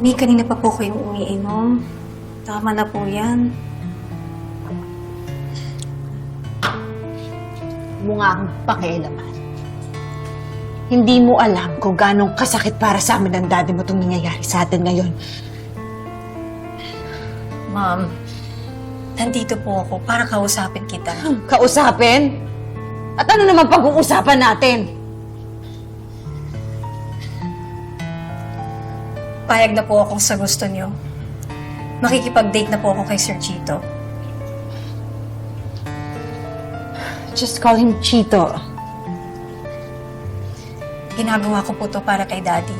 May kanina pa po kayong umiinom. Tama na po yan. mo nga akong pakialaman. Hindi mo alam kung ganong kasakit para sa amin ang daddy mo itong nangyayari sa atin ngayon. Ma'am, nandito po ako para kausapin kita. Kausapin? At ano naman pag-uusapan natin? Payag na po akong sa gusto niyo. Makikipag-date na po ako kay Sir Chito. Just call him Chito. Ginagawa ko po to para kay Daddy.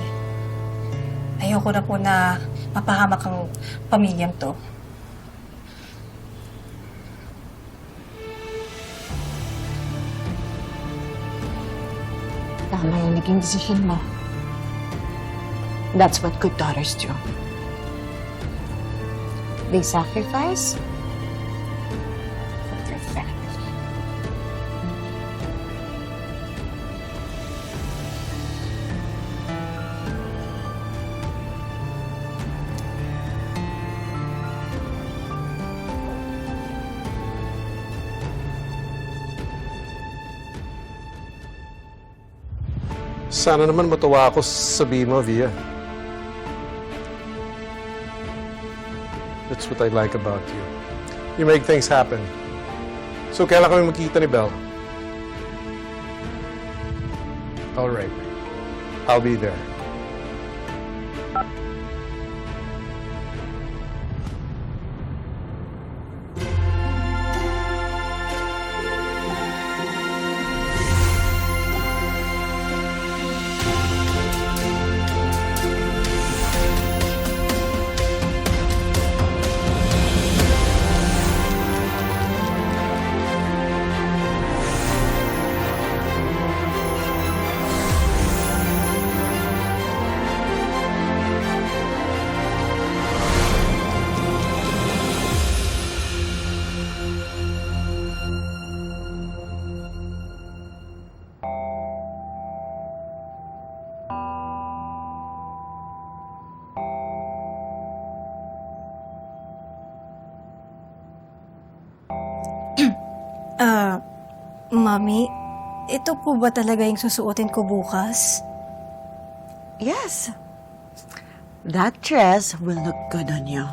Ayoko na po na mapahamak ang pamilyang to. Tama yung naging decision mo. That's what good daughters do. They sacrifice for their family. Sana naman matuwa ako sa sabihin mo, Via. That's what I like about you. You make things happen. So, kailan kami magkita ni Belle? All right. I'll be there. Ah, Mami, ito po ba talaga yung susuotin ko bukas? Yes. That dress will look good on you.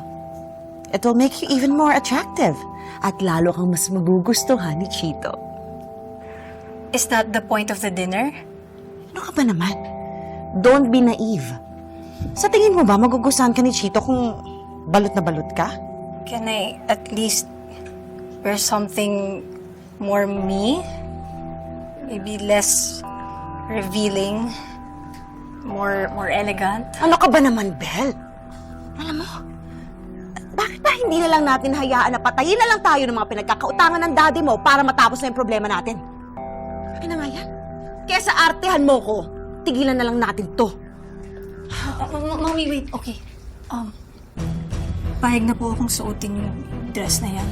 It will make you even more attractive. At lalo kang mas magugustuhan ni Chito. Is that the point of the dinner? Ano ka ba naman? Don't be naive. Sa tingin mo ba magugustuhan ka ni Chito kung balot na balot ka? Can I at least wear something more me? Maybe less revealing, more more elegant. Ano ka ba naman, Belle? Alam mo, bakit ba hindi na lang natin hayaan na patayin na lang tayo ng mga pinagkakautangan ng daddy mo para matapos na yung problema natin? Ay na nga yan. Kaya sa artehan mo ko, tigilan na lang natin to. Uh, Mami, wait. Okay. Um, payag na po akong suotin yung dress na yan.